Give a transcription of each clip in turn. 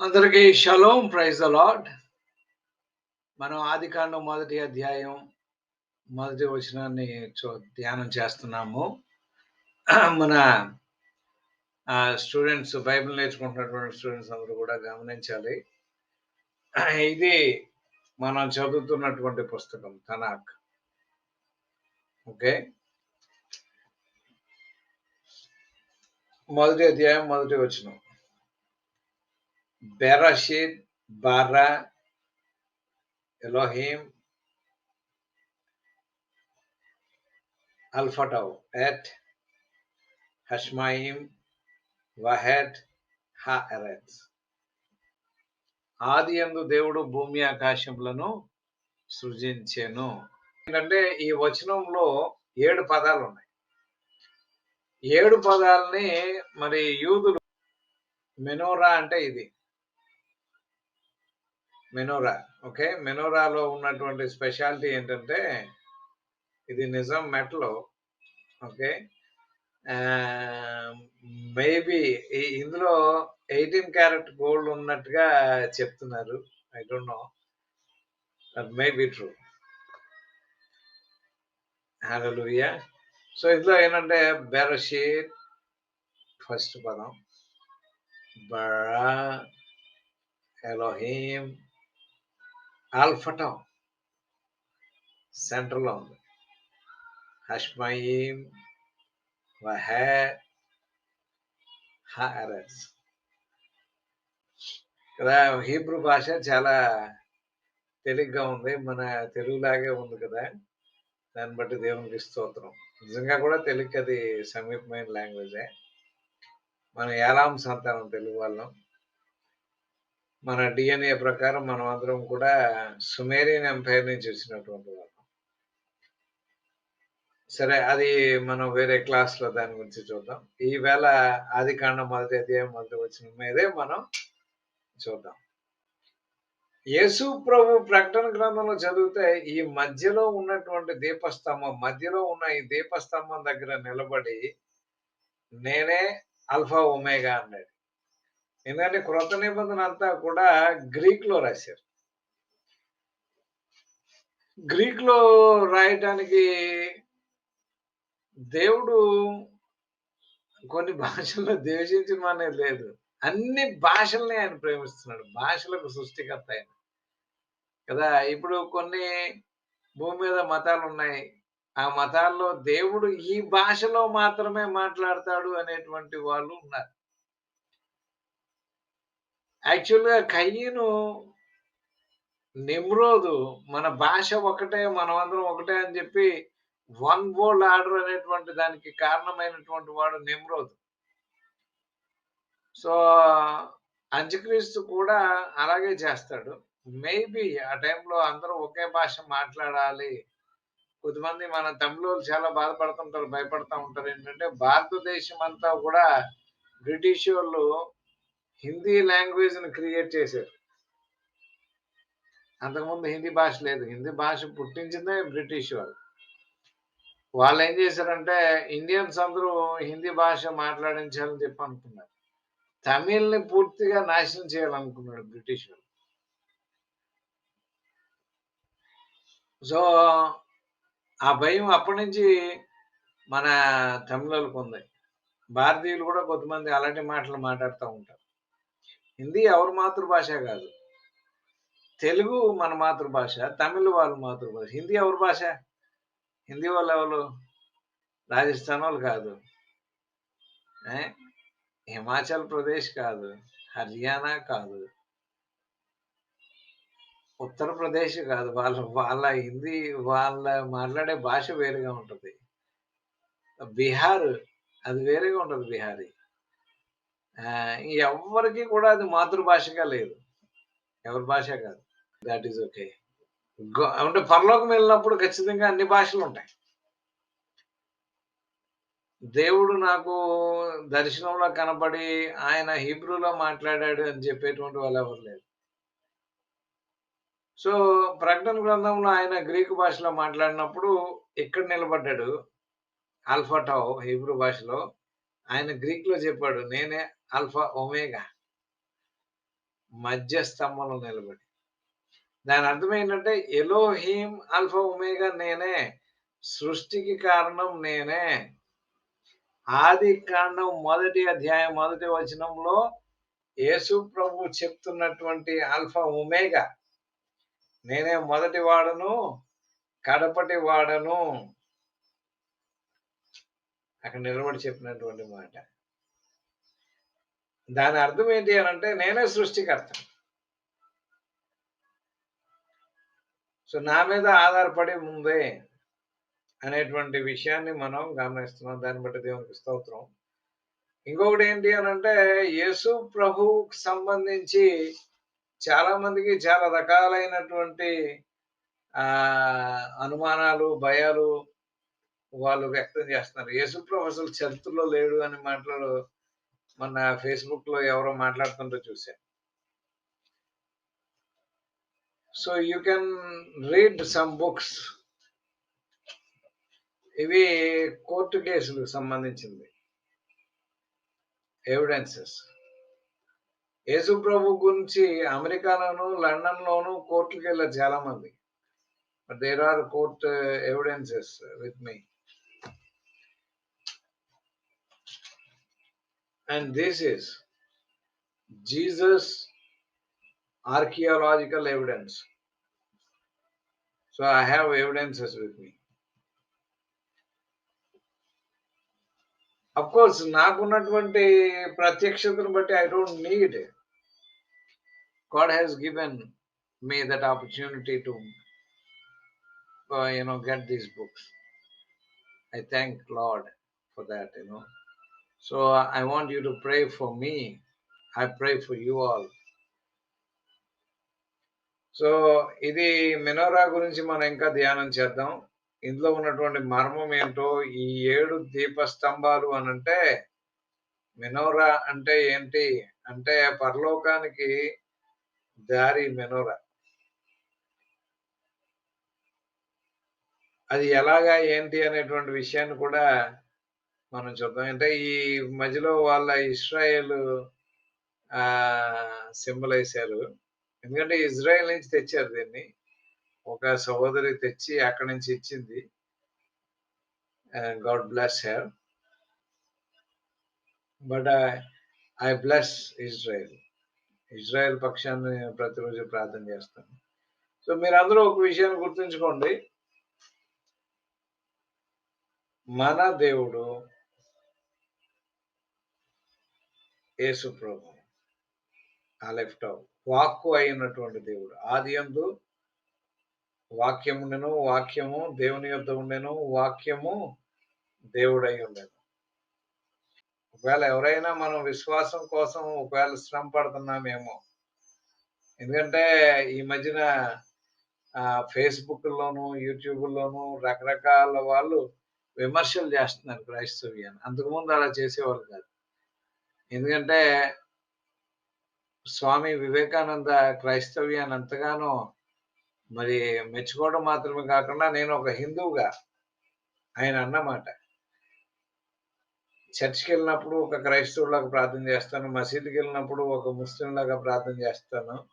అందరికీ shalom praise the lord మనం ఆది కాండం మొదటి అధ్యాయం మొదటి వచనాన్ని చూ- ధ్యానం చేస్తున్నాము. మన స్టూడెంట్స్ బైబిల్ నేర్చుకుంటున్నటువంటి స్టూడెంట్స్ అందరూ కూడా గమనించాలి. ఇది మనం చదువుతున్నటువంటి పుస్తకం తనాక్. ఓకే? మొదటి అధ్యాయం మొదటి వచనం. Bereshit, బారా Elohim Alpha Tau హష్మాయిం Hashmaim హా Haaretz. ఆది యందు దేవుడు భూమి ఆకాశములను సృజించాను. ఏంటంటే ఈ వచనంలో ఏడు పదాలు ఉన్నాయి. ఏడు పదాలని మరి యూదులు మెనోరా అంటే ఇది. మెనోరా ఓకే మెనోరాలో ఉన్నటువంటి స్పెషాలిటీ ఏంటంటే ఇది నిజం మెటలో ఓకే మేబీ ఇందులో ఎయిటీన్ క్యారెట్ గోల్డ్ ఉన్నట్టుగా చెప్తున్నారు. I don't know maybe may be true hallelujah so ఇందులో ఏంటంటే బెరషీట్ ఫస్ట్ పదం. బరా ఎలోహీమ్ ఆల్ఫటం సెంటర్లో ఉంది. హష్మయీం వహే హారస్. కదా హీబ్రూ భాష చాలా తేలిగ్గా ఉంది. మన తెలుగులాగే ఉంది కదా. దాన్ని బట్టి దేవునికి స్తోత్రం. నిజంగా కూడా తెలుగు అది సమీపమైన లాంగ్వేజే. మనం ఏలాం సంతానం తెలుగు వాళ్ళం. మన డిఎన్ఏ ప్రకారం మనం అందరం కూడా సుమేరియన్ ఎంపైర్ నుంచి వచ్చినటువంటి వాళ్ళం. సరే అది మనం వేరే క్లాస్లో దాని గురించి చూద్దాం. ఈవేళ ఆది కాండ మొదటి అధ్యాయం మొదటి వచ్చిన మీదే మనం చూద్దాం. యేసు ప్రభు ప్రకటన గ్రంథంలో చదివితే ఈ మధ్యలో ఉన్నటువంటి దీపస్తంభం మధ్యలో ఉన్న ఈ దీపస్తంభం దగ్గర నిలబడి నేనే అల్ఫా ఒమేగా అన్నాడు. ఎందుకంటే క్రొత్త నిబంధన అంతా కూడా గ్రీక్లో రాశారు. గ్రీక్లో రాయటానికి దేవుడు కొన్ని భాషల్లో ద్వేషించడం అనేది లేదు. అన్ని భాషల్ని ఆయన ప్రేమిస్తున్నాడు. భాషలకు సృష్టికర్త ఆయన. కదా ఇప్పుడు కొన్ని భూమి మీద మతాలు ఉన్నాయి ఆ మతాల్లో దేవుడు ఈ భాషలో మాత్రమే మాట్లాడతాడు అనేటువంటి వాళ్ళు ఉన్నారు. యాక్చువల్గా కయ్యను నిమ్రోదు మన భాష ఒకటే మనమందరం ఒకటే అని చెప్పి వన్ వరల్డ్ ఆర్డర్ అనేటువంటి దానికి కారణమైనటువంటి వాడు నిమ్రోదు సో అంత్యక్రీస్తు కూడా అలాగే చేస్తాడు. మేబీ ఆ టైంలో అందరూ ఒకే భాష మాట్లాడాలి. కొద్దిమంది మన తమిళ చాలా బాధపడుతుంటారు భయపడుతూ ఉంటారు. ఏంటంటే భారతదేశం అంతా కూడా బ్రిటిష్ వాళ్ళు హిందీ లాంగ్వేజ్ని క్రియేట్ చేశారు అంతకుముందు హిందీ భాష లేదు. హిందీ భాష పుట్టించిందే బ్రిటిష్ వాళ్ళు. వాళ్ళు ఏం చేశారంటే ఇండియన్స్ అందరూ హిందీ భాష మాట్లాడించాలని చెప్పి అనుకున్నారు. తమిళ్ని పూర్తిగా నాశనం చేయాలనుకున్నాడు బ్రిటిష్ వాళ్ళు. సో ఆ భయం అప్పటి నుంచి మన తమిళలకు ఉంది. భారతీయులు కూడా కొంతమంది అలాంటి మాటలు మాట్లాడుతూ ఉంటారు. హిందీ ఎవరి మాతృభాష కాదు. తెలుగు మన మాతృభాష తమిళ వాళ్ళ మాతృభాష. హిందీ ఎవరి భాష? హిందీ వాళ్ళు ఎవరు? రాజస్థాన్ వాళ్ళు కాదు. ఏ? హిమాచల్ ప్రదేశ్ కాదు. హర్యానా కాదు. ఉత్తరప్రదేశ్ కాదు. వాళ్ళ వాళ్ళ హిందీ వాళ్ళ మాట్లాడే భాష వేరుగా ఉంటుంది. బీహార్ అది వేరేగా ఉంటుంది బీహారీ. ఎవరికి కూడా అది మాతృభాషగా లేదు. ఎవరి భాష కాదు. దాట్ ఈస్ ఓకే అంటే పరలోకం వెళ్ళినప్పుడు ఖచ్చితంగా అన్ని భాషలు ఉంటాయి. దేవుడు నాకు దర్శనంలో కనపడి ఆయన హీబ్రూలో మాట్లాడాడు అని చెప్పేటువంటి వాళ్ళు ఎవరు లేరు. సో ప్రకటన గ్రంథంలో ఆయన గ్రీకు భాషలో మాట్లాడినప్పుడు ఇక్కడ నిలబడ్డాడు. ఆల్ఫాటావ్ హీబ్రూ భాషలో. ఆయన గ్రీక్లో చెప్పాడు నేనే ఆల్ఫా ఒమేగా. మధ్య స్తంభంలో నిలబడి. దాని అర్థం ఏంటంటే ఎలోహీం అల్ఫా ఒమేగా నేనే. సృష్టికి కారణం నేనే. ఆది కాండం మొదటి అధ్యాయం మొదటి వచనంలో యేసు ప్రభు చెప్తున్నటువంటి ఆల్ఫా ఒమేగా. నేనే మొదటి వాడను కడపటి వాడను. అక్కడ నిలబడి చెప్పినటువంటి మాట. దాని అర్థం ఏంటి అని అంటే నేనే సృష్టికర్త. సో నా మీద ఆధారపడి ముందే అనేటువంటి విషయాన్ని మనం గమనిస్తున్నాం. దాన్ని బట్టి దేవునికి స్తోత్రం. ఇంకొకటి ఏంటి అని అంటే యేసు ప్రభువుకి సంబంధించి చాలా మందికి చాలా రకాలైనటువంటి ఆ అనుమానాలు భయాలు వాళ్ళు వ్యక్తం చేస్తున్నారు. యేసు ప్రభు అసలు చరిత్రలో లేడు అని మాట్లాడు మన ఫేస్బుక్లో ఎవరో మాట్లాడుతుంటో చూశాను. So you can read some books. ఇవి కోర్టు కేసులకు సంబంధించింది. ఎవిడెన్సెస్. యేసు ప్రభు గురించి అమెరికాలోను లండన్ లోను కోర్టుకి వెళ్ళారు చాలా మంది there are court evidences with me. And this is Jesus archaeological evidence so I have evidences with me of course నాకున్నటువంటి ప్రత్యక్షతను బట్టి I don't need God has given me that opportunity to you know get these books I thank Lord for that you know so I want you to pray for me I pray for you also ఇది menorah గురించి మనం ఇంకా ధ్యానం చేద్దాం. ఇందులో ఉన్నటువంటి మర్మం ఏంటో ఈ ఏడు దీప స్తంభాలు అని అంటే మెనోరా అంటే ఏంటి? అంటే పరలోకానికి దారి మెనోరా అది ఎలాగా ఏంటి అనేటువంటి విషయాన్ని కూడా మనం చూద్దాం. అంటే ఈ మధ్యలో వాళ్ళ ఇస్రాయేల్ ఆ సింబల్ వేశారు ఎందుకంటే ఇజ్రాయెల్ నుంచి తెచ్చారు దీన్ని. ఒక సహోదరి తెచ్చి అక్కడి నుంచి ఇచ్చింది. God bless her. But I bless Israel. Israel పక్షాన్ని ప్రతిరోజు ప్రార్థన చేస్తాను. సో మీరు అందరూ ఒక విషయాన్ని గుర్తుంచుకోండి. మన దేవుడు యేసు ప్రభు ఆ లెఫ్ట్ వాక్కు అయినటువంటి దేవుడు. ఆది అందు వాక్యముండెను వాక్యము దేవుని యొద్ద ఉండెను వాక్యము దేవుడై ఉండెను. ఒకవేళ ఎవరైనా మనం విశ్వాసం కోసం ఒకవేళ శ్రమ పడుతున్నామేమో ఎందుకంటే ఈ మధ్యన ఫేస్బుక్లోను యూట్యూబ్లోను రకరకాల వాళ్ళు విమర్శలు చేస్తున్నారు క్రైస్తవ్యాన్ని. అంతకుముందు అలా చేసేవాళ్ళు కాదు. ఎందుకంటే స్వామి వివేకానంద క్రైస్తవ్యాన్ని అంతగానో మరి మెచ్చుకోవడం మాత్రమే కాకుండా నేను ఒక హిందువుగా ఆయన అన్నమాట. చర్చ్కి వెళ్ళినప్పుడు ఒక క్రైస్తవులాగా ప్రార్థన చేస్తాను మసీదుకి వెళ్ళినప్పుడు ఒక ముస్లిం లాగా ప్రార్థన చేస్తాను.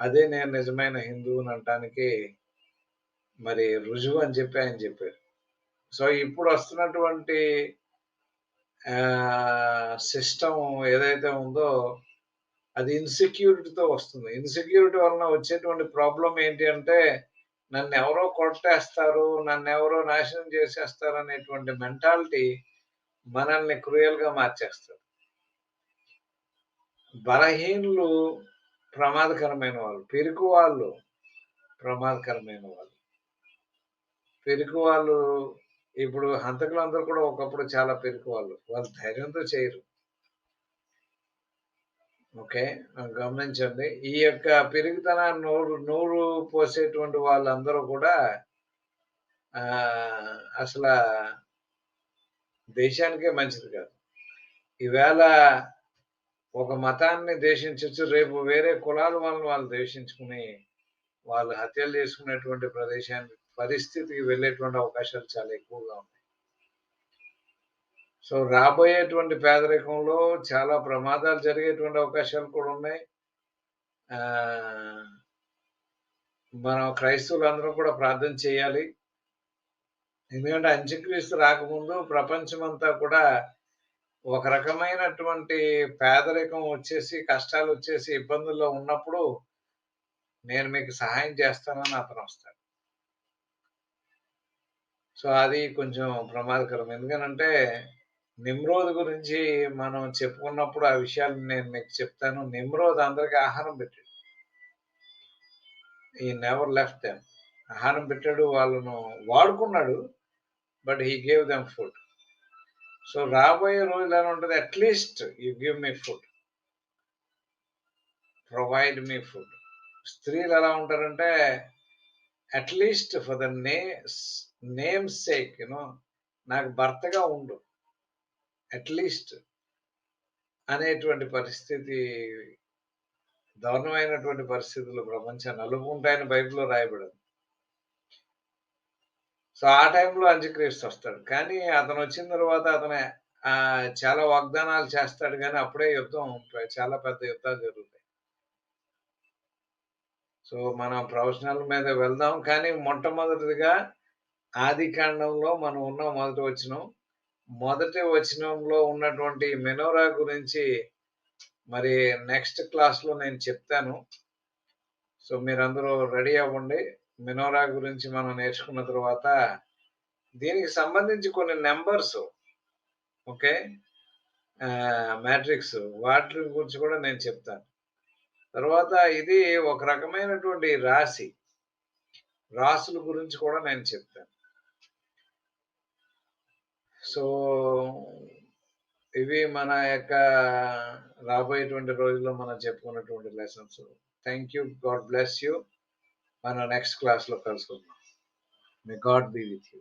అదే నేను నిజమైన హిందువుని అనటానికి మరి రుజువు అని చెప్పి ఆయన చెప్పారు. సో ఇప్పుడు వస్తున్నటువంటి సిస్టమ్ ఏదైతే ఉందో అది ఇన్సెక్యూరిటీతో వస్తుంది. ఇన్సెక్యూరిటీ వలన వచ్చేటువంటి ప్రాబ్లం ఏంటి అంటే నన్ను ఎవరో కొట్టేస్తారు నన్ను ఎవరో నాశనం చేసేస్తారు అనేటువంటి మెంటాలిటీ మనల్ని క్రూయల్గా మార్చేస్తారు బలహీనులు ప్రమాదకరమైన వాళ్ళు పెరుగు వాళ్ళు ప్రమాదకరమైన వాళ్ళు. పెరుగు వాళ్ళు ఇప్పుడు హంతకులు అందరూ కూడా ఒకప్పుడు చాలా పెరుగు వాళ్ళు ధైర్యంతో చేయరు. ఓకే? గమనించండి. ఈ యొక్క పెరుగుతన నోరు నోరు పోసేటువంటి వాళ్ళందరూ కూడా అసలు దేశానికే మంచిది కాదు. ఈవేళ ఒక మతాన్ని దేశించవచ్చు రేపు వేరే కులాల వాళ్ళని వాళ్ళు ద్వేషించుకుని వాళ్ళు హత్యలు చేసుకునేటువంటి ప్రదేశానికి పరిస్థితికి వెళ్ళేటువంటి అవకాశాలు చాలా ఎక్కువగా ఉన్నాయి. సో రాబోయేటువంటి పేదరికంలో చాలా ప్రమాదాలు జరిగేటువంటి అవకాశాలు కూడా ఉన్నాయి. మనం క్రైస్తవులు అందరం కూడా ప్రార్థన చేయాలి. ఎందుకంటే అంత్యక్రీస్తు రాకముందు ప్రపంచమంతా కూడా ఒక రకమైనటువంటి పేదరికం వచ్చేసి కష్టాలు వచ్చేసి ఇబ్బందుల్లో ఉన్నప్పుడు నేను మీకు సహాయం చేస్తానని అతను వస్తాడు. సో అది కొంచెం ప్రమాదకరం. ఎందుకనంటే నిమ్రోద్ గురించి మనం చెప్పుకున్నప్పుడు ఆ విషయాలు నేను మీకు చెప్తాను. నిమ్రోద్ అందరికి ఆహారం పెట్టాడు. ఈ నెవర్ లెఫ్ట్ దెమ్ ఆహారం పెట్టాడు వాళ్ళను వాడుకున్నాడు but he gave them food so రాబోయే రోజులు ఎలా ఉంటుంది? At least you give me food provide me food స్త్రీలు ఎలా ఉంటారంటే అట్లీస్ట్ ఫర్ ద నే నేమ్ సేక్ యూనో నాకు భర్తగా ఉండు. అట్లీస్ట్ అనేటువంటి పరిస్థితి దారుణమైనటువంటి పరిస్థితులు ప్రపంచాన్ని నలుపుకుంటాయని బైబిల్లో రాయబడింది. సో ఆ టైంలో అంత్యక్రీస్తు వస్తాడు. కానీ అతను వచ్చిన తర్వాత అతను చాలా వాగ్దానాలు చేస్తాడు కానీ అప్పుడే యుద్ధం చాలా పెద్ద యుద్ధాలు జరుగుతాయి. సో మనం ప్రొఫెషనల్ మీద వెళ్దాం కానీ మొట్టమొదటిగా ఆది కాండంలో మనం ఉన్న మొదటి వచనం. మొదటి వచనంలో ఉన్నటువంటి మెనోరా గురించి మరి నెక్స్ట్ క్లాస్లో నేను చెప్తాను. సో మీరందరూ రెడీ అవ్వండి. మినోరా గురించి మనం నేర్చుకున్న తర్వాత దీనికి సంబంధించి కొన్ని నెంబర్స్ ఓకే? మ్యాట్రిక్స్ వాటి గురించి కూడా నేను చెప్తాను. తర్వాత ఇది ఒక రకమైనటువంటి రాశి. రాసుల గురించి కూడా నేను చెప్తాను. సో ఇవి మన యొక్క రాబోయేటువంటి రోజుల్లో మనం చెప్పుకున్నటువంటి lessons thank you God bless you మనం నెక్స్ట్ క్లాస్లో కలుసుకుందాం. May God be with you